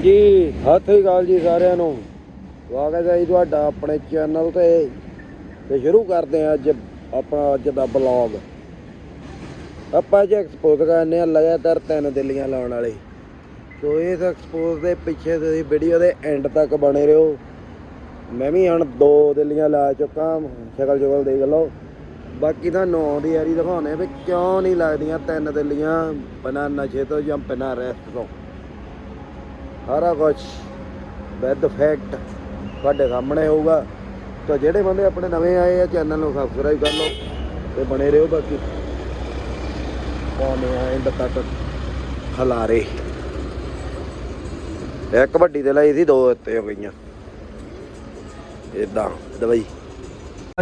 ਹਾਂਜੀ, ਸਤਿ ਸ੍ਰੀ ਅਕਾਲ ਜੀ ਸਾਰਿਆਂ ਨੂੰ। ਸਵਾਗਤ ਹੈ ਜੀ ਤੁਹਾਡਾ ਆਪਣੇ ਚੈਨਲ ਤੇ। ਤੇ ਸ਼ੁਰੂ ਕਰਦੇ ਹਾਂ ਅੱਜ ਆਪਣਾ ਅੱਜ ਦਾ ਬਲੌਗ। ਆਪਾਂ ਜੇ ਐਕਸਪੋਜ਼ ਕਰਨੇ ਆ ਲਗਾਤਾਰ ਤਿੰਨ ਦਿੱਲੀਆਂ ਲਾਉਣ ਵਾਲੇ। ਸੋ ਇਸ ਐਕਸਪੋਜ਼ ਦੇ ਪਿੱਛੇ ਤੁਸੀਂ ਵੀਡੀਓ ਦੇ ਐਂਡ ਤੱਕ ਬਣੇ ਰਹੋ। ਮੈਂ ਵੀ ਹੁਣ ਦੋ ਦਿੱਲੀਆਂ ਲਾ ਚੁੱਕਾ ਸ਼ਕਲ ਸ਼ਕਲ ਦੇਖ ਲਓ। ਬਾਕੀ ਤਾਂ ਨੌ ਦੀ ਯਾਰੀ ਦਿਖਾਉਣੇ ਵੀ ਕਿਉਂ ਨਹੀਂ ਲੱਗਦੀਆਂ ਤਿੰਨ ਦਿੱਲੀਆਂ ਬਿਨਾਂ ਨਸ਼ੇ ਤੋਂ ਜਾਂ ਬਿਨਾਂ ਰੈਸਟ ਤੋਂ। ਸਾਰਾ ਕੁਝ ਵਿਦ ਫੈਕਟ ਤੁਹਾਡੇ ਸਾਹਮਣੇ ਹੋਊਗਾ। ਤਾਂ ਜਿਹੜੇ ਬੰਦੇ ਆਪਣੇ ਨਵੇਂ ਆਏ ਆ ਚੈਨਲ ਨੂੰ ਸਬਸਕ੍ਰਾਈਬ ਕਰ ਲਓ ਤੇ ਬਣੇ ਰਹੋ ਬਾਕੀ। ਪਾਉਣੇ ਆ ਇੰਦ ਤੱਕ ਖਲਾਰੇ। ਇੱਕ ਵੱਡੀ ਤੇ ਲਈ ਸੀ, ਦੋ ਉੱਤੇ ਹੋ ਗਈਆਂ। ਇਦਾਂ ਦਵਾਈ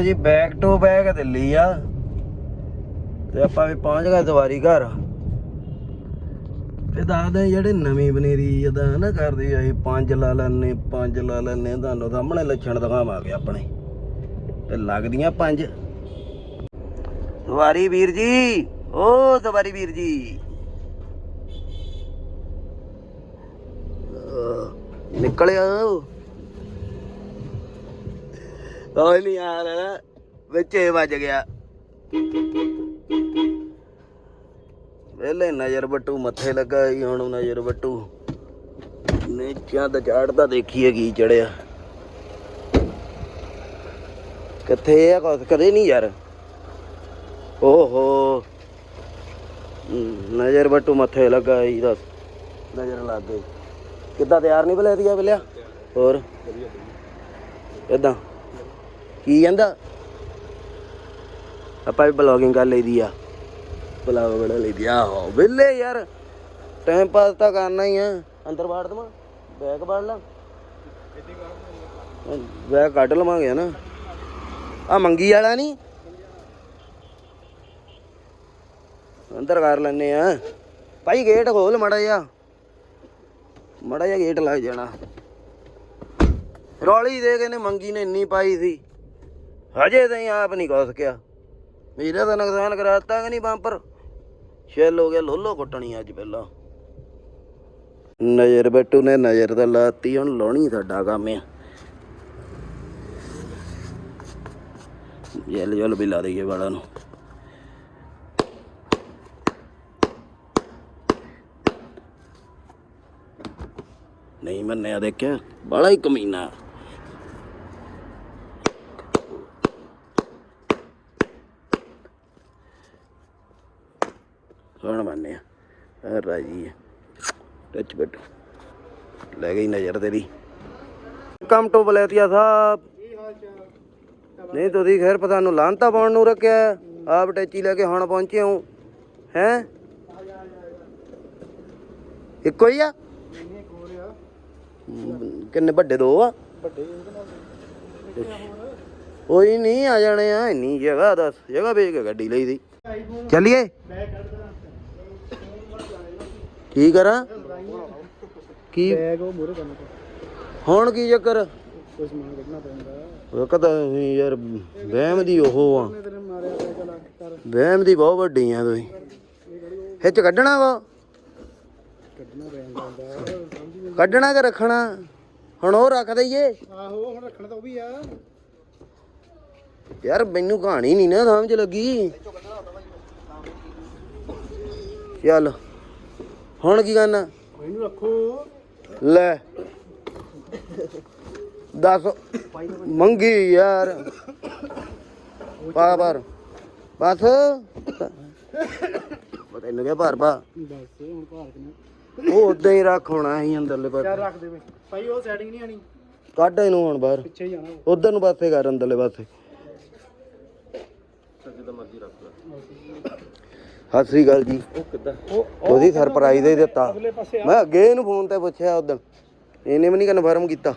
ਜੀ ਬੈਕ ਟੂ ਬੈਕ ਦਿੱਲੀ ਆ। ਤੇ ਆਪਾਂ ਵੀ ਪਹੁੰਚ ਗਏ ਦੁਬਾਰੀ ਘਰ। ਤੇ ਦੱਸਦੇ ਜਿਹੜੇ ਨਵੀਂ ਬਨੇਰੀ ਜਦਾਂ ਨਾ ਕਰਦੇ ਆ, ਇਹ ਪੰਜ ਲਾ ਲੈਣੇ ਪੰਜ ਲਾ ਲੈਣੇ ਤੁਹਾਨੂੰ ਸਾਹਮਣੇ ਲੱਛਣ ਦਿਖਾਵਾਂਗੇ ਆਪਣੇ। ਤੇ ਲੱਗਦੀਆਂ ਪੰਜ। ਦਵਾਰੀ ਵੀਰ ਜੀ, ਓ ਸਵਾਰੀ ਵੀਰ ਜੀ। ਨਿਕਲਿਆ। ਓਏ ਨਹੀਂ ਆ ਰਿਹਾ ਵਿੱਚ ਵੱਜ ਗਿਆ। ਵੇਲੇ ਨਜ਼ਰ ਬੱਟੂ ਮੱਥੇ ਲੱਗਾ ਹੀ ਹੁਣ ਨਜ਼ਰ ਬੱਟੂ। ਨੀਚਾਂ ਤੇ ਚੜਦਾ ਦੇਖੀਏ ਕੀ ਚੜਿਆ। ਕਿੱਥੇ ਆ ਕਦੇ ਨਹੀਂ ਯਾਰ। ਓਹੋ। ਹਮ, ਨਜ਼ਰ ਬੱਟੂ ਮੱਥੇ ਲੱਗਾ ਹੀ ਦੱਸ। ਨਜ਼ਰ ਲੱਗ ਗਈ। ਕਿੱਦਾਂ ਤਿਆਰ ਨਹੀਂ ਬਲੇ ਦੀਆ ਬਿਲਿਆ? ਹੋਰ? ਇਦਾਂ ਕੀ ਕਹਿੰਦਾ? ਆਪਾਂ ਵੀ ਬਲੌਗਿੰਗ ਕਰ ਲਈਦੀ ਆ। ਬਲਾਵਾ ਬਣਾ ਲਈਦੀ ਆ ਆਹੋ ਵਿਲੇ ਯਾਰ। ਟਾਈਮ ਪਾਸ ਤਾਂ ਕਰਨਾ ਹੀ ਆ। ਅੰਦਰ ਬਾੜ ਦਵਾਂ। ਬੈਗ ਬਾੜ ਲਾ। ਬੈਗ ਕੱਢ ਲਵਾਂਗੇ ਨਾ ਆ ਮੰਗੀ ਵਾਲਾ ਨਹੀਂ ਅੰਦਰ ਕਰ ਲੈਨੇ ਆ। ਭਾਈ ਗੇਟ ਖੋਲ ਮੜਾ ਜਾ ਮੜਾ ਜਾ ਗੇਟ ਲੱਗ ਜਾਣਾ। ਰੌਲੀ ਦੇ ਕੇ ਨੇ ਮੰਗੀ ਨੇ ਇੰਨੀ ਪਾਈ ਸੀ। ਹਜੇ ਤਾਈਂ ਆਪ ਨਹੀਂ ਕੁਛ ਕਿਆ ਮੇਰਾ ਤਾਂ ਨੁਕਸਾਨ ਕਰਾਤਾ ਕਿ ਨਹੀਂ ਬੰਪਰ? ਛਿੱਲ ਹੋ ਗਿਆ, ਲੋਲੋ ਕੁੱਟਣੀ ਅੱਜ ਪਹਿਲਾਂ। ਨਜ਼ਰ ਬੱਟੂ ਨੇ, ਨਜ਼ਰ ਤਾਂ ਲਾਤੀ, ਹੁਣ ਲਾਉਣੀ ਸਾਡਾ ਕੰਮ ਆ। ਜਲ ਜਲ ਵੀ ਲਾ ਦਈਏ ਵਾਲਾ ਨੂੰ। ਨਹੀਂ ਮੰਨਿਆ ਦੇਖਿਆ ਬੜਾ ਹੀ ਕਮੀਨਾ। ਹੁਣ ਮੰਨਿਆ ਰਾਜੀ ਟੱਚ ਬਟ ਲੈ ਗਈ ਨਜ਼ਰ ਤੇਰੀ। ਕਮ ਟੂ ਬਲੇਤੀਆ ਸਾਹਿਬ। ਨਹੀਂ, ਤੁਸੀਂ ਖੈਰ ਪਤਾ ਨੂੰ ਲਾਂਤਾ ਪਾਉਣ ਨੂੰ ਰੱਖਿਆ। ਆਪ ਟੈਚੀ ਲੈ ਕੇ ਹੁਣ ਪਹੁੰਚੇ ਹਾਂ। ਹੈ? ਇੱਕੋ ਹੀ ਆ? ਕਿੰਨੇ ਵੱਡੇ ਦੋ ਆ? ਕੋਈ ਨਹੀਂ, ਆ ਜਾਣੇ ਆ। ਇੰਨੀ ਜਗ੍ਹਾ, ਦੱਸ ਜਗ੍ਹਾ ਵੇਚ ਕੇ ਗੱਡੀ ਲਈ ਦੀ। ਚੱਲੀਏ? ਕੀ ਕਰਾਂ? ਕੀ? ਬੈਗ ਉਹ ਮੂਰੇ ਕਰਨਾ ਹੁਣ ਕੀ ਚੱਕਰ? ਕੁਝ ਸਮਾਨ ਕੱਢਣਾ ਪੈਂਦਾ। ਯਾਰ ਵਹਿਮ ਦੀ ਉਹ ਆ। ਵਹਿਮ ਦੀ ਬਹੁਤ ਵੱਡੀ ਆ ਤੁਸੀਂ। ਹਿੱਚ ਕੱਢਣਾ ਵਾ? ਕੱਢਣਾ ਕਿ ਰੱਖਣਾ? ਹੁਣ ਉਹ ਰੱਖ ਦਈਏ। ਆਹੋ ਹੁਣ ਰੱਖਣਾ ਤਾਂ ਉਹ ਵੀ ਆ। ਯਾਰ ਮੈਨੂੰ ਕਹਾਣੀ ਨਹੀਂ ਨਾ ਸਮਝ ਲੱਗੀ। ਚੱਲ। ਹੁਣ ਕੀ ਕਰਨਾ? ਇਹਨੂੰ ਰੱਖੋ। ਲੈ। ਦੱਸ। ਮੰਗੀ ਯਾਰ। ਪਾ ਪਰ ਬਸ। ਤੈਨੂੰ ਕਿਹਾ ਭਰ ਪਾ। ਬਸ ਹੁਣ ਭਾਰ ਕਿਨੇ? ਉਹ ਉਦਾਂ ਹੀ ਰੱਖ ਹੋਣਾ ਸੀ ਅੰਦਰਲੇ ਪਾਸੇ। ਚਾਰ ਰੱਖ ਦੇਵੇ ਭਾਈ ਉਹ ਸੈਟਿੰਗ ਨਹੀਂ ਆਣੀ। ਕੱਢ ਇਹਨੂੰ ਹੁਣ ਬਾਹਰ। ਪਿੱਛੇ ਹੀ ਉਹ। ਉਧਰ ਨੂੰ ਪਾਸੇ ਕਰ ਅੰਦਰਲੇ ਪਾਸੇ। ਸਤਿ ਸ੍ਰੀ ਅਕਾਲ ਜੀ। ਉਹ ਕਿੱਦਾਂ? ਉਹ ਉਹਦੀ ਸਰਪ੍ਰਾਈਜ਼ ਹੀ ਦਿੱਤਾ। ਮੈਂ ਅੱਗੇ ਇਹਨੂੰ ਫੋਨ ਤੇ ਪੁੱਛਿਆ ਉਦੋਂ ਇਹਨੇ ਵੀ ਨਹੀਂ ਕਨਫਰਮ ਕੀਤਾ।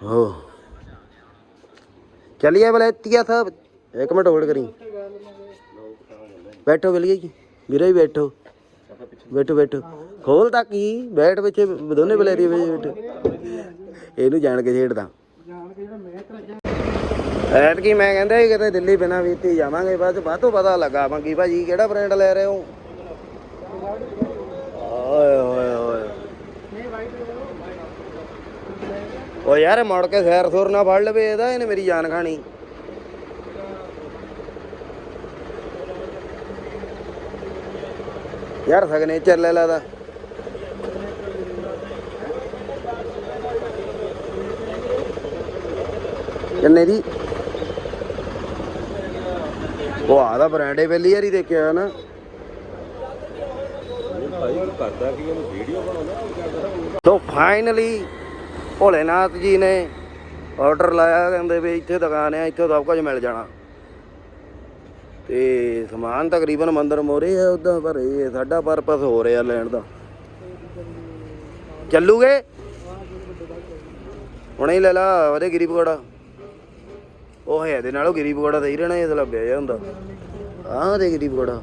ਹੋ ਚਲਿਏ ਬਲੈਤੀਆ ਸਾਹਿਬ। ਇੱਕ ਮਿੰਟ ਹੋਲਡ ਕਰੀ। ਬੈਠੋ ਬਲੀਏ ਜੀ। ਵੀਰੇ ਹੀ ਬੈਠੋ। ਬੈਠੋ ਬੈਠੋ। ਖੋਲ ਤੱਕ ਹੀ ਬੈਠ ਵਿੱਚ ਦੋਨੇ ਬਲੈਰੀ ਵਿੱਚ ਬੈਠੋ। ਇਹਨੂੰ ਜਾਣ ਕੇ ਛੇੜਦਾ ਜਾਣ ਕੇ ਜਿਹੜਾ ਮੈਂ ਤੇਰਾ ਐਟ ਕੀ ਮੈਂ ਕਹਿੰਦਾ ਸੀ ਕਿਤੇ ਦਿੱਲੀ ਬਿਨਾ ਵੀਤੀ ਜਾਵਾਂਗੇ ਬਾਅਦ ਬਾਤੋਂ ਪਤਾ ਲੱਗਾ ਮੰਗੀ ਭਾਜੀ, ਕਿਹੜਾ ਬ੍ਰਾਂਡ ਲੈ ਰਹੇ ਹੋ? ਓਏ ਓਏ ਓਏ। ਓ ਯਾਰ, ਮੁੜ ਕੇ ਸੈਰ ਸੁਰ ਨਾ ਫੜ ਲਵੇ ਇਹਦਾ ਇਹਨੇ ਮੇਰੀ ਜਾਨ ਖਾਣੀ। ਯਾਰ ਸਿਗਨੇਚਰ ਲੈ ਲਾ ਦਾ ਕਿੰਨੇ ਦੀ? ਉਹ ਆਦਾ ਬ੍ਰਾਂਡੇ ਪਹਿਲੀ ਵਾਰੀ ਦੇਖਿਆ ਨਾ। ਸੋ ਫਾਈਨਲੀ ਭੋਲੇਨਾਥ ਜੀ ਨੇ ਆਰਡਰ ਲਾਇਆ, ਕਹਿੰਦੇ ਵੀ ਇੱਥੇ ਦੁਕਾਨ ਆ, ਇੱਥੇ ਸਭ ਕੁਝ ਮਿਲ ਜਾਣਾ। ਤੇ ਸਮਾਨ ਤਕਰੀਬਨ ਮੰਦਰ ਮੋਰੇ ਆ, ਉਦਾਂ ਪਰ ਇਹ ਸਾਡਾ ਪਰਪਸ ਹੋ ਰਿਹਾ ਲੈਣ ਦਾ। ਚੱਲੂਗੇ? ਹੁਣੇ ਹੀ ਲੈ ਲਾ ਉਹਦੇ ਗਿਰੀ ਪਕੌੜਾ ਉਹ ਹੈ ਦੇ ਨਾਲੋਂ ਗਿਰੀ ਪਕੌੜਾ ਸਹੀ ਰਹਿਣਾ ਇਹ ਤਾਂ ਲੱਭਿਆ ਜਾ ਹੁੰਦਾ। ਆਹ ਦੇ ਗਿਰੀ ਪਕੌੜਾ।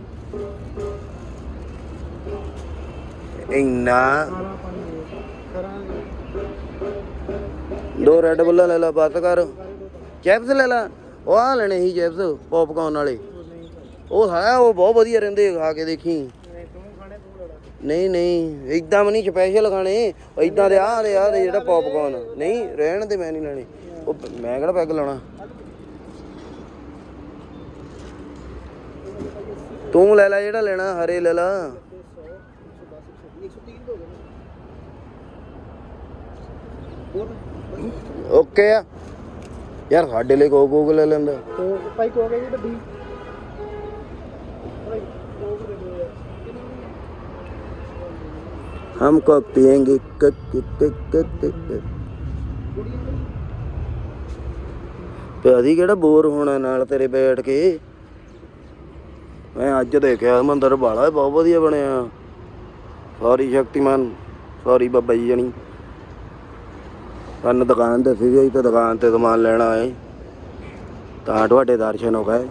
ਇੰਨਾ। ਦੋ ਰੈੱਡ ਬੁੱਲਾਂ ਲੈ ਲਾ ਬਸ ਕਰ। ਚਿਪਸ ਲੈ ਲਾ। ਉਹ ਆ ਲੈਣੇ ਸੀ ਚਿਪਸ ਪੌਪਕਾਰਨ ਵਾਲੇ। ਉਹ ਹੈ ਉਹ ਬਹੁਤ ਵਧੀਆ ਰਹਿੰਦੇ ਖਾ ਕੇ ਦੇਖੀ। ਨਹੀਂ ਨਹੀਂ, ਇਦਾਂ ਵੀ ਨਹੀਂ ਸਪੈਸ਼ਲ ਖਾਣੇ। ਇਦਾਂ ਦੇ ਆਹ ਦੇ ਆਹ ਦੇ ਜਿਹੜਾ ਪੌਪਕਾਰਨ ਨਹੀਂ, ਰਹਿਣ ਦੇ, ਮੈਂ ਨਹੀਂ ਲੈਣੇ। ਉਹ ਮੈਂ ਕਿਹੜਾ ਪੈਗ ਲਾਉਣਾ? ਤੂੰ ਲੈ ਲੈ ਜਿਹੜਾ ਲੈਣਾ, ਹਰੇ ਲੈ ਲਾ। ਓਕੇ ਆ। ਯਾਰ ਸਾਡੇ ਲਈ ਕੋ ਕੋਕ ਲੈ ਲੈਂਦਾ। ਤੋ ਭਾਈ ਕੋ ਗਈ ਡੱਬੀ ਹਮ ਕੋਕ ਪੀਏਂਗੇ ਕਕ ਕਕ ਕਕ ਤੇ ਅਦੀ ਕਿਹੜਾ ਬੋਰ ਹੋਣਾ ਨਾਲ ਤੇਰੇ ਬੈਠ ਕੇ? ਮੈਂ ਅੱਜ ਦੇਖਿਆ ਮੰਦਰ ਬਾਲਾ ਬਹੁਤ ਵਧੀਆ ਬਣਿਆ। ਸੌਰੀ ਸ਼ਕਤੀਮਾਨ ਸੌਰੀ ਬਾਬਾ ਜੀ ਜਣੀ। ਸਾਨੂੰ ਦੁਕਾਨ ਤੇ ਸੀ ਜੀ ਤੇ ਦੁਕਾਨ ਤੇ ਸਮਾਨ ਲੈਣ ਆਏ। ਤਾਂ ਤੁਹਾਡੇ ਦਰਸ਼ਨ ਹੋ ਗਏ।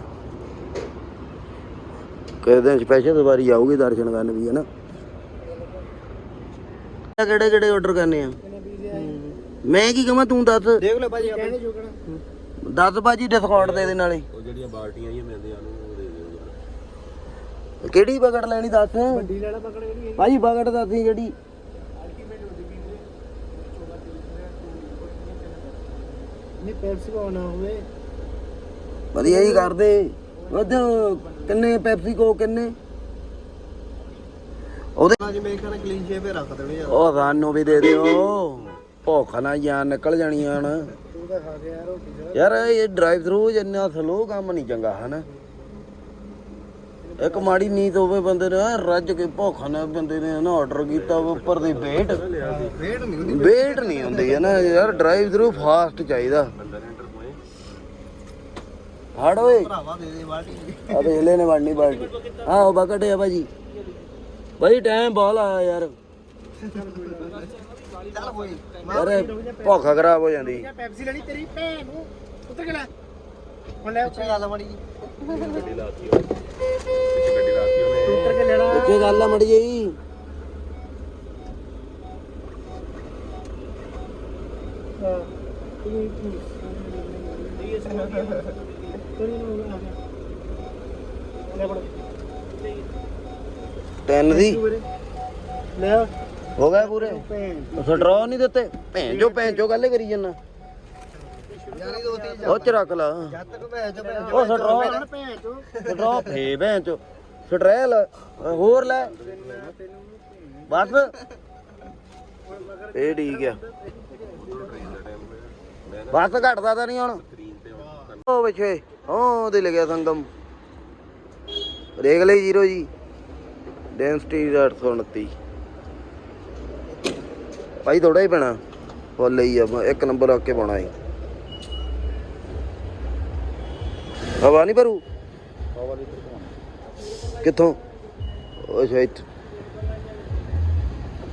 ਕਿਹਦੇ ਸਪੈਸ਼ਲ ਦੁਬਾਰੀ ਆਊਗੀ ਦਰਸ਼ਨ ਕਰਨ ਵੀ ਹੈ ਨਾ ਕਿਹੜੇ ਕਿਹੜੇ ਆਰਡਰ ਕਰਨੇ ਆ? ਮੈਂ ਕੀ ਕਹਾਂ ਤੂੰ ਦੱਸ। ਦੇਖ ਲੈ ਭਾਜੀ ਆਪਣੇ ਦੱਸ ਭਾਜੀ ਡਿਸਕਾਊਂਟ ਦੇ ਦੇ ਨਾਲੇ। ਉਹ ਜਿਹੜੀਆਂ ਬਾਲਟੀਆਂ ਹੀ ਮਿਲਦੀਆਂ ਨੇ ਕਿਹੜੀ ਬਗੜ ਲੈਣੀ ਦੱਸ? ਵੱਡੀ ਲੈਣਾ ਪਕੜ ਜਿਹੜੀ। ਭਾਈ ਬਗੜ ਦੱਸੀ ਜਿਹੜੀ। ਵਧੀਆ ਹੀ ਕਰਦੇ। ਉਧਰ ਕਿੰਨੇ ਪੈਪਸੀ ਕੋ ਕਿੰਨੇ? ਉਹਦੇ ਅੱਜ ਮੇਰੇ ਖਿਆਲ ਕਲੀਨ ਸ਼ੇਪ ਹੀ ਰੱਖ ਦੇਣੇ ਆ। ਉਹ ਰਾਨੋ ਵੀ ਦੇ ਦਿਓ। ਭੁੱਖ ਨਾ ਜਾਨ ਨਿਕਲ ਜਾਣੀ ਆਣ ਤੂੰ ਤਾਂ ਖਾ ਕੇ ਯਾਰ ਰੋਟੀ ਯਾਰ ਇਹ ਡਰਾਈਵ ਥਰੂ ਇੰਨਾ ਸਲੋ ਕੰਮ ਨਹੀਂ ਚੰਗਾ ਹਨ? ਇੱਕ ਮਾੜੀ ਨੀਂਦ ਹੋਵੇ ਬੰਦੇ ਨੇ ਰੱਜ ਕੇ ਭੁੱਖ ਨਾ ਬੰਦੇ ਨੇ ਨਾ ਆਰਡਰ ਕੀਤਾ ਉੱਪਰ ਦੀ ਵੇਟ ਵੇਟ ਨਹੀਂ ਹੁੰਦੀ। ਹੈ ਨਾ ਯਾਰ ਡਰਾਈਵ ਥਰੂ ਫਾਸਟ ਚਾਹੀਦਾ। ਫੜ ਓਏ। ਭਰਾਵਾ ਦੇ ਦੇ ਬਾਲਟੀ। ਆ ਵੇਲੇ ਨੇ ਵੜਨੀ ਬਾਲਟੀ। ਭਾਜੀ। ਭਾਈ ਟਾਈਮ ਬਾਲ ਆਇਆ ਯਾਰ। ਅਰੇ ਭੁੱਖ ਖਰਾਬ ਹੋ ਜਾਂਦੀ। ਪੈਪਸੀ ਲੈਣੀ ਤੇਰੀ ਭੈਣ ਨੂੰ। ਉੱਤਰ ਗਲਾ ਹੁਣ ਲੈ ਉੱਤਰ ਲਾ ਮੜੀ ਪਿੱਛੇ ਗੱਡੀ ਲਾਤੀ ਉਹਨੇ। ਉਤਰ ਕੇ ਲੈਣਾ। ਇੱਥੇ ਗੱਲ ਆ ਮੜੀ ਜੀ ਤਿੰਨ ਦੀ। ਲੈ ਹੋ ਗਏ ਪੂਰੇ। ਸਟਰੋ ਨਹੀਂ ਦਿੱਤੇ। ਭੈਣ ਜੋ ਭੈਣ ਚੋ ਗੱਲ ਕਰੀ ਜੰਨਾ ਉਹ ਚ ਰੱਖ ਲਾ। ਉਹ ਸਟਰੋ ਭੈਣ ਚੋ ਸਟਰੋ ਫੇ ਭੈਣ ਚੋ। ਸਟਰੈਲ ਹੋਰ ਲੈ। ਬਸ। ਇਹ ਠੀਕ ਆ। ਬਸ ਘਟਦਾ ਤਾਂ ਨਹੀਂ ਹੁਣ। ਉਹ ਪਿੱਛੇ। ਉਹ ਦੇ ਲੱਗਿਆ ਸੰਗਮ। ਰੇਗ ਲਈ ਜ਼ੀਰੋ ਜੀ। ਡੈਂਸਿਟੀ 829 ਭਾਈ ਥੋੜਾ ਹੀ ਪੈਣਾ। ਫੁੱਲ ਹੀ ਆ ਇੱਕ ਨੰਬਰ ਆ ਕੇ ਪਾਉਣਾ ਹੈ ਹਵਾ ਨਹੀਂ ਭਰੂ? ਕਿੱਥੋਂ? ਉਹ ਸ਼ਾਇਦ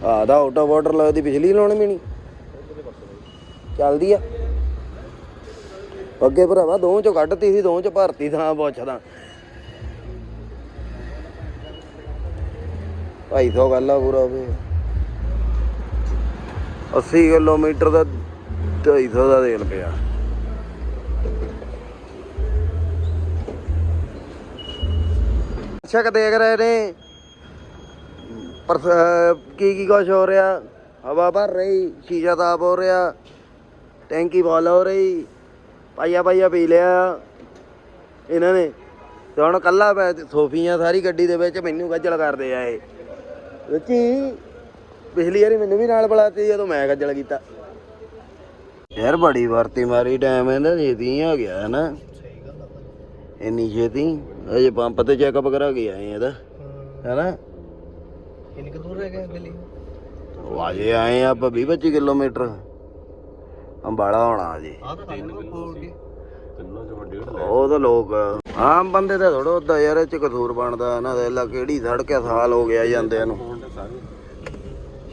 ਆ ਦਾ ਆਟੋ ਵਾਟਰ ਲੱਗਦੀ ਪਿਛਲੀ ਲਾਉਣੀ ਵੀ ਨਹੀਂ। ਚੱਲਦੀ ਆ। ਅੱਗੇ ਭਰਾਵਾ ਦੋਵਾਂ ਚੋਂ ਕੱਢਤੀ ਸੀ ਦੋਵਾਂ ਚੋਂ ਭਰਤੀ ਥਾਂ ਪੁੱਛਦਾ। 250 ਗੱਲ ਆ ਪੂਰਾ ਵੇ। 80 ਕਿਲੋਮੀਟਰ ਦਾ 250 ਦਾ ਤੇਲ ਪਿਆ। ਦਰਸ਼ਕ ਦੇਖ ਰਹੇ ਨੇ? ਪਰ ਕੀ ਕੀ ਕੁਛ ਹੋ ਰਿਹਾ? ਹਵਾ ਭਰ ਰਹੀ, ਸ਼ੀਸ਼ਾ ਤਾਪ ਹੋ ਰਿਹਾ, ਟੈਂਕੀ ਫੁੱਲ ਹੋ ਰਹੀ, ਪਾਈਆ ਪਾਈਆ ਪੀ ਲਿਆ ਇਹਨਾਂ ਨੇ। ਤੇ ਹੁਣ ਕੱਲਾ ਮੈਂ ਸੋਫੀਆਂ ਸਾਰੀ ਗੱਡੀ ਦੇ ਵਿੱਚ ਮੈਨੂੰ ਗੱਜਲ ਕਰਦੇ ਆ ਇਹ। ਰੁਚੀ ਪਿਛਲੀ ਵਾਰੀ ਮੈਨੂੰ ਵੀ ਨਾਲ ਬੁਲਾਤੀ ਜਦੋਂ ਮੈਂ ਗੱਜਲ ਕੀਤਾ। ਯਾਰ ਬੜੀ ਵਰਤੀ ਮਾਰੀ ਟਾਈਮ ਇਹਦਾ ਛੇਤੀ ਆ ਗਿਆ ਹੈ ਨਾ। ਇੰਨੀ ਛੇਤੀ? ਅਜੇ ਪੰਪ ਤੇ ਚੈੱਕਅਪ ਕਰਾ ਕੇ ਆਏ ਇਹਦਾ ਹੈਨਾ? ਕਿੰਨੀ ਕੁ ਦੂਰ ਰਹਿ ਗਿਆ ਦਿੱਲੀ? ਉਹ ਅਜੇ ਆਏ ਆ ਆਪਾਂ 20 25 ਕਿਲੋਮੀਟਰ। ਅੰਬਾਲਾ ਹੋਣਾ ਅਜੇ ਆ ਤਾਂ ਤਿੰਨ ਡੇਢ ਉਹ ਤਾਂ ਲੋਕ ਆਮ ਬੰਦੇ ਤਾਂ ਥੋੜਾ ਹੁੰਦਾ ਯਾਰ ਇਹ ਚ ਕਸੂਰ ਬਣਦਾ ਇਹਨਾਂ ਦੇ। ਲਾ ਕਿਹੜੀ ਸੜਕ ਆ ਸਾਲ ਹੋ ਗਿਆ ਜਾਂਦਿਆਂ ਨੂੰ।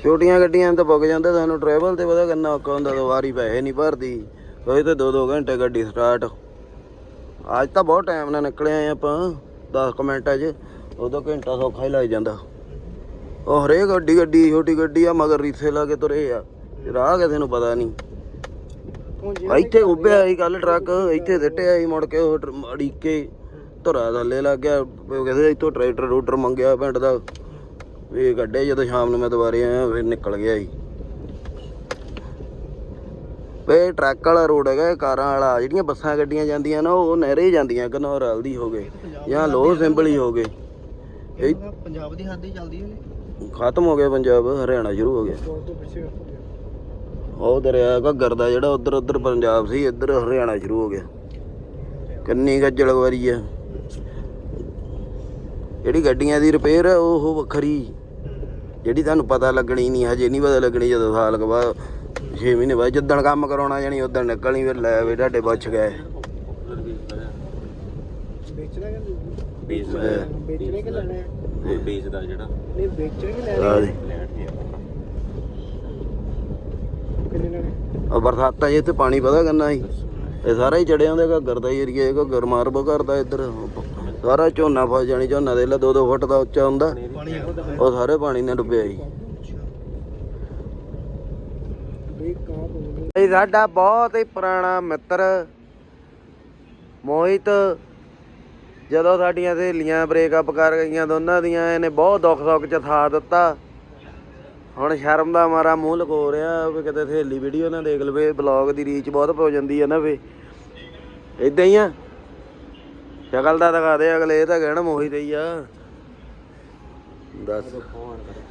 ਛੋਟੀਆਂ ਗੱਡੀਆਂ ਤਾਂ ਪੁੱਗ ਜਾਂਦੇ ਸਾਨੂੰ ਟਰੈਵਲ ਤੇ ਪਤਾ ਕਿੰਨਾ ਔਖਾ ਹੁੰਦਾ ਤਾਂ ਵਾਰੀ ਪੈਸੇ ਨਹੀਂ ਭਰਦੀ। ਕੋਈ ਤੇ 2-2 ਘੰਟੇ ਗੱਡੀ ਸਟਾਰਟ ਅੱਜ ਤਾਂ ਬਹੁਤ ਟਾਈਮ ਨਾਲ ਨਿਕਲੇ ਆਏ ਆਪਾਂ 10 ਮਿੰਟਾਂ 'ਚ ਉਦੋਂ ਘੰਟਾ ਸੌਖਾ ਹੀ ਲੱਗ ਜਾਂਦਾ। ਉਹ ਹਰੇਕ ਗੱਡੀ ਗੱਡੀ ਛੋਟੀ ਗੱਡੀ ਆ ਮਗਰ ਰੀਸੇ ਲਾ ਕੇ ਤੁਰੇ ਆ ਰਾਹ ਕਿਸੇ ਨੂੰ ਪਤਾ ਨਹੀਂ। ਇੱਥੇ ਉੱਭਿਆ ਸੀ ਕੱਲ ਟਰੱਕ ਇੱਥੇ ਸਿੱਟਿਆ ਸੀ ਮੁੜ ਕੇ ਉਹ ਅੜੀਕੇ ਧੁਰਾ ਥੱਲੇ ਲੱਗ ਗਿਆ ਉਹ ਕਹਿੰਦੇ ਇੱਥੋਂ ਟਰੈਕਟਰ ਰੂਟਰ ਮੰਗਿਆ ਪਿੰਡ ਦਾ ਵੀ ਕੱਢੇ ਜਦੋਂ ਸ਼ਾਮ ਨੂੰ ਮੈਂ ਦੁਬਾਰੇ ਆਇਆ ਫਿਰ ਨਿਕਲ ਗਿਆ ਸੀ। ਵੇ ਟਰੱਕ ਵਾਲਾ ਰੋਡ ਹੈਗਾ ਇਹ ਕਾਰਾਂ ਵਾਲਾ ਜਿਹੜੀਆਂ ਬੱਸਾਂ ਗੱਡੀਆਂ ਜਾਂਦੀਆਂ ਨਾ ਉਹ ਨਹਿਰੇ ਜਾਂਦੀਆਂ ਘਨੌਰ ਹਲਦੀ ਹੋ ਗਏ ਜਾਂ ਲੋਹ ਸਿੰਬਲੀ ਹੋ ਗਏ। ਇਹ ਪੰਜਾਬ ਦੀ ਹੱਦ ਹੀ ਚੱਲਦੀ ਹੈ ਖਤਮ ਹੋ ਗਿਆ ਪੰਜਾਬ ਹਰਿਆਣਾ ਸ਼ੁਰੂ ਹੋ ਗਿਆ। ਉਹ ਦਰਿਆ ਘੱਗਰ ਦਾ ਜਿਹੜਾ ਉਧਰ ਉਧਰ ਪੰਜਾਬ ਸੀ ਇੱਧਰ ਹਰਿਆਣਾ ਸ਼ੁਰੂ ਹੋ ਗਿਆ। ਕਿੰਨੀ ਗੱਜਲ ਵਾਰੀ ਆ। ਜਿਹੜੀ ਗੱਡੀਆਂ ਦੀ ਰਿਪੇਅਰ ਆ ਉਹ ਵੱਖਰੀ। ਜਿਹੜੀ ਤੁਹਾਨੂੰ ਪਤਾ ਲੱਗਣੀ ਨਹੀਂ ਹਜੇ ਨਹੀਂ ਪਤਾ ਲੱਗਣੀ ਜਦੋਂ ਸਾਲ ਕੁ ਬਾਅਦ 6 ਮਹੀਨੇ ਬਾਅਦ ਜਿੱਦਣ ਕੰਮ ਕਰਾਉਣਾ ਜਾਣੀ ਉਦੋਂ ਨਿਕਲਣੀ ਫਿਰ ਲੈ ਵੀ ਤੁਹਾਡੇ ਬਚ ਗਏ। ਵੇਚਣਾ ਕਿ ਬੀਜ ਵੇਚਣੇ। ਕਿ ਲੈਣੇ? ਆ? ਬੀਜ ਦਾ ਜਿਹੜਾ। ਨਹੀਂ ਵੇਚਣੇ ਕਿ ਲੈਣੇ? ਆ ਦੇ ਲੈਟ ਗਿਆ ਕਿੰਨੇ ਲੈਣੇ? ਆ ਬਰਸਾਤਾਂ 'ਚ ਇੱਥੇ ਪਾਣੀ ਪਤਾ ਕਿੰਨਾ ਸੀ ਇਹ ਸਾਰਾ ਹੀ ਚੜਿਆ ਹੁੰਦਾ ਘੱਗਰ ਦਾ ਏਰੀਆ ਇਹ ਘੱਗਰ ਮਾਰਬੋ ਕਰਦਾ ਇੱਧਰ। ਸਾਰਾ ਝੋਨਾ ਫਸ ਜਾਣੀ ਝੋਨਾ ਦੇ ਲਾ 2-2 ਫੁੱਟ ਦਾ ਉੱਚਾ ਹੁੰਦਾ। ਉਹ ਸਾਰੇ ਪਾਣੀ ਨਾਲ ਡੁੱਬਿਆ ਸੀ ਬਈ ਕਹਾਂ ਬੋਲਦੇ ਇਹ ਸਾਡਾ ਬਹੁਤ ਹੀ ਪੁਰਾਣਾ ਮਿੱਤਰ ਮੋਹਿਤ। ਜਦੋਂ ਸਾਡੀਆਂ ਸਹੇਲੀਆਂ ਬ੍ਰੇਕਅਪ ਕਰ ਗਈਆਂ ਦੋਨਾਂ ਦੀਆਂ ਇਹਨੇ ਬਹੁਤ ਦੁੱਖ ਸੁੱਖ ਚ ਸਾਥ ਦਿੱਤਾ। ਹੁਣ ਸ਼ਰਮ ਦਾ ਮਾਰਾ ਮੂੰਹ ਲਕੋ ਰਿਹਾ ਵੀ ਕਿਤੇ ਸਹੇਲੀ ਵੀਡੀਓ ਨਾ ਦੇਖ ਲਵੇ ਬਲੌਗ ਦੀ ਰੀਚ ਬਹੁਤ ਹੋ ਜਾਂਦੀ ਹੈ ਨਾ ਵੇ। ਇਦਾਂ ਹੀ ਆ। ਸ਼ਕਲ ਦਾ ਦਿਖਾ ਦੇ ਅਗਲੇ ਇਹ ਤਾਂ ਕਹਿਣਾ ਮੋਹਿਤ ਹੀ ਆ। ਦੱਸ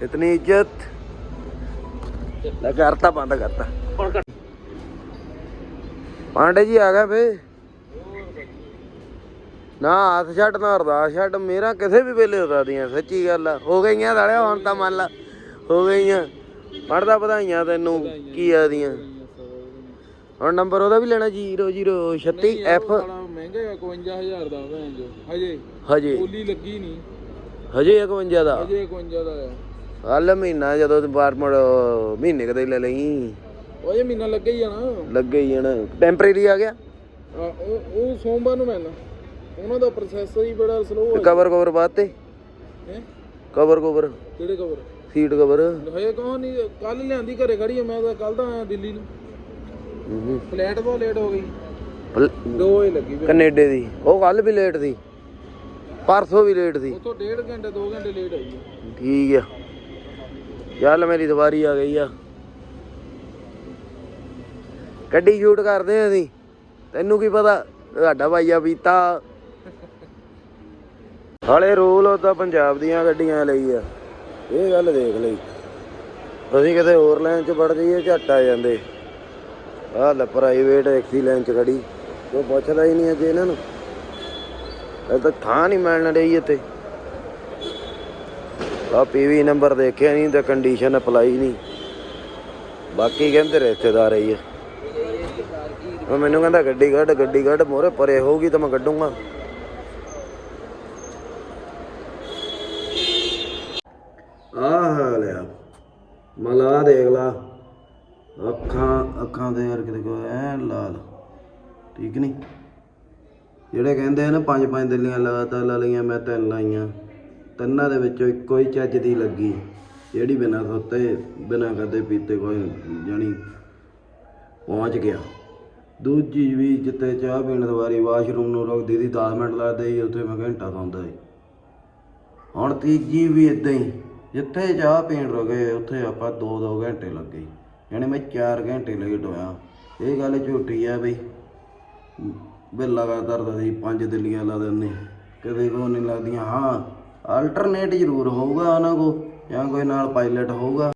ਇਤਨੀ ਇੱਜ਼ਤ। ਲੈ ਕਰਤਾ ਬੰਦ ਕਰਤਾ ਪਾਂਡੇ ਜੀ ਆ ਗਿਆ ਫੇ ਨਾ ਹੱਥ ਛੱਡ ਨਾ ਅਰਦਾਸ ਛੱਡ ਮੇਰਾ ਕਿਸੇ ਵੀ ਵੇਲੇ ਹੋ ਸਕਦੀਆਂ ਸੱਚੀ ਗੱਲ ਆ। ਹੋ ਗਈਆਂ ਸਾਲਿਆ ਹੁਣ ਤਾਂ ਮੰਨ ਲਾ ਹੋ ਗਈਆਂ। ਪੜਦਾ ਵਧਾਈਆਂ ਤੈਨੂੰ ਕੀ ਆਦੀਆਂ ਹੁਣ ਨੰਬਰ ਉਹਦਾ ਵੀ ਲੈਣਾ 0036 F ਮਹਿੰਗਾ 51000 ਦਾ ਭੈਣ ਜੋ ਹਜੇ। ਹਜੇ। ਬੋਲੀ ਲੱਗੀ ਨਹੀਂ। ਹਜੇ 51 ਦਾ? ਹਜੇ 51 ਦਾ ਆ। ਹਲ ਮਹੀਨਾ ਜਦੋਂ ਬਾਰ ਮੁੜ ਮਹੀਨੇ ਕਦੇ ਲੈ ਲਈ। ਉਹ ਇਹ ਮਹੀਨਾ ਲੱਗੇ ਹੀ ਨਾ ਲੱਗੇ ਹੀ ਜਣ। ਟੈਂਪਰੇਰੀ ਆ ਗਿਆ? ਆ, ਉਹ ਉਹ ਸੋਮਵਾਰ ਨੂੰ ਮਿਲਣਾ ਉਹਨਾਂ ਦਾ ਪ੍ਰੋਸੈਸ ਹੀ ਬੜਾ ਸਲੋ ਹੈ ਕਵਰ ਕਵਰ ਬਾਤੇ ਹੈਂ? ਕਵਰ ਕਵਰ ਕਿਹੜੇ ਕਵਰ ਸੀਟ ਕਵਰ ਹਜੇ ਕੌਣ ਨਹੀਂ ਕੱਲ ਲਿਆਂਦੀ ਘਰੇ ਖੜੀ ਆ ਮੈਂ ਤਾਂ ਕੱਲ ਦਾ ਆਇਆ ਦਿੱਲੀ ਨੂੰ। ਹੂੰ ਫਲੈਟ ਬਹੁਤ ਲੇਟ ਹੋ ਗਈ। ਦੋ ਹੀ ਲੱਗੀ ਫਿਰ। ਕੈਨੇਡਾ ਦੀ। ਉਹ ਕੱਲ ਵੀ ਲੇਟ ਸੀ। ਪਰਸੋਂ ਵੀ ਲੇਟ ਸੀ। ਉਤੋਂ ਡੇਢ ਘੰਟੇ 2 ਘੰਟੇ ਲੇਟ ਆਈ ਆ। ਠੀਕ ਆ। ਚੱਲ ਮੇਰੀ ਸਵਾਰੀ ਆ ਗਈ ਆ। ਗੱਡੀ ਸ਼ੂਟ ਕਰਦੇ ਆ ਅਸੀਂ। ਤੈਨੂੰ ਕੀ ਪਤਾ? ਤੁਹਾਡਾ ਭਾਈਆ ਪੀਤਾ ਹਾਲੇ ਰੂਲ ਉਹਦਾ ਪੰਜਾਬ ਦੀਆਂ ਗੱਡੀਆਂ ਲਈ ਆ। ਇਹ ਗੱਲ ਦੇਖ ਲਈ। ਅਸੀਂ ਕਿਤੇ ਹੋਰ ਲਾਈਨ 'ਚ ਵੜ ਜਾਈਏ, ਝੱਟ ਆ ਜਾਂਦੇ। ਆਹ ਲੈ ਪ੍ਰਾਈਵੇਟ ਐਕਸੀ ਲਾਈਨ 'ਚ ਖੜੀ। ਕੋਈ ਪੁੱਛਦਾ ਹੀ ਨਹੀਂ ਅਜੇ ਇਹਨਾਂ ਨੂੰ। ਇਹ ਤਾਂ ਥਾਂ ਨਹੀਂ ਮਿਲਣ ਰਹੀ ਇੱਥੇ। ਆ ਪੀਵੀ ਨੰਬਰ ਦੇਖਿਆ ਨਹੀਂ ਤੇ ਕੰਡੀਸ਼ਨ ਅਪਲਾਈ ਨਹੀਂ। ਬਾਕੀ ਕਹਿੰਦੇ ਰਿਸ਼ਤੇਦਾਰ ਹੀ ਹੈ ਉਹ ਮੈਨੂੰ ਕਹਿੰਦਾ ਗੱਡੀ ਕੱਢ ਗੱਡੀ ਕੱਢ, ਮੋਰੇ ਪਰੇ ਹੋਊਗੀ ਤਾਂ ਮੈਂ ਕੱਢੂੰਗਾ। ਆਹ ਲਿਆ ਮਲਾ ਦੇਖ ਲਾ। ਅੱਖਾਂ ਅੱਖਾਂ ਦੇ ਯਾਰ ਕਿਤੇ ਕੋ ਐ ਲਾਲ। ਠੀਕ ਨਹੀਂ ਜਿਹੜੇ ਕਹਿੰਦੇ ਆ ਪੰਜ ਪੰਜ ਦਿੱਲੀਆਂ ਲਗਾਤਾਰ ਲਾ ਲਈਆਂ, ਮੈਂ ਤਿੰਨ ਲਾਈਆਂ। ਤਿੰਨਾਂ ਦੇ ਵਿੱਚੋਂ ਇੱਕੋ ਹੀ ਚੱਜ ਦੀ ਲੱਗੀ। ਜਿਹੜੀ ਬਿਨਾਂ ਸੁੱਤੇ, ਬਿਨਾਂ ਕਦੇ ਪੀਤੇ ਕੋਈ ਜਾਣੀ ਪਹੁੰਚ ਗਿਆ। ਦੂਜੀ ਵੀ ਜਿੱਤੇ ਚਾਹ ਪੀਣ ਦੀ ਵਾਰੀ ਵਾਸ਼ਰੂਮ ਨੂੰ ਰੁਕਦੀ ਦੀ 10 ਮਿੰਟ ਲੱਗਦੇ ਸੀ, ਉੱਥੇ ਮੈਂ ਘੰਟਾ ਲਾਉਂਦਾ ਸੀ। ਹੁਣ ਤੀਜੀ ਵੀ ਇਦਾਂ ਹੀ, ਜਿੱਥੇ ਚਾਹ ਪੀਣ ਰੁਕੇ, ਉੱਥੇ ਆਪਾਂ 2-2 ਘੰਟੇ ਲੱਗੇ। ਯਾਨੀ ਮੈਂ 4 ਘੰਟੇ ਲੇਟ ਹੋਇਆ। ਇਹ ਗੱਲ ਝੂਠੀ ਆ ਬਈ। ਵੀ ਲਗਾਤਾਰ ਤਾਂ ਅਸੀਂ ਪੰਜ ਦਿੱਲੀਆਂ ਲਾ ਦਿੰਦੇ। ਕਦੇ ਕੋ ਨਹੀਂ ਲੱਗਦੀਆਂ। ਹਾਂ ਆਲਟਰਨੇਟ ਜ਼ਰੂਰ ਹੋਊਗਾ ਉਹਨਾਂ ਕੋ ਜਾਂ ਕੋਈ ਨਾਲ ਪਾਇਲਟ ਹੋਊਗਾ।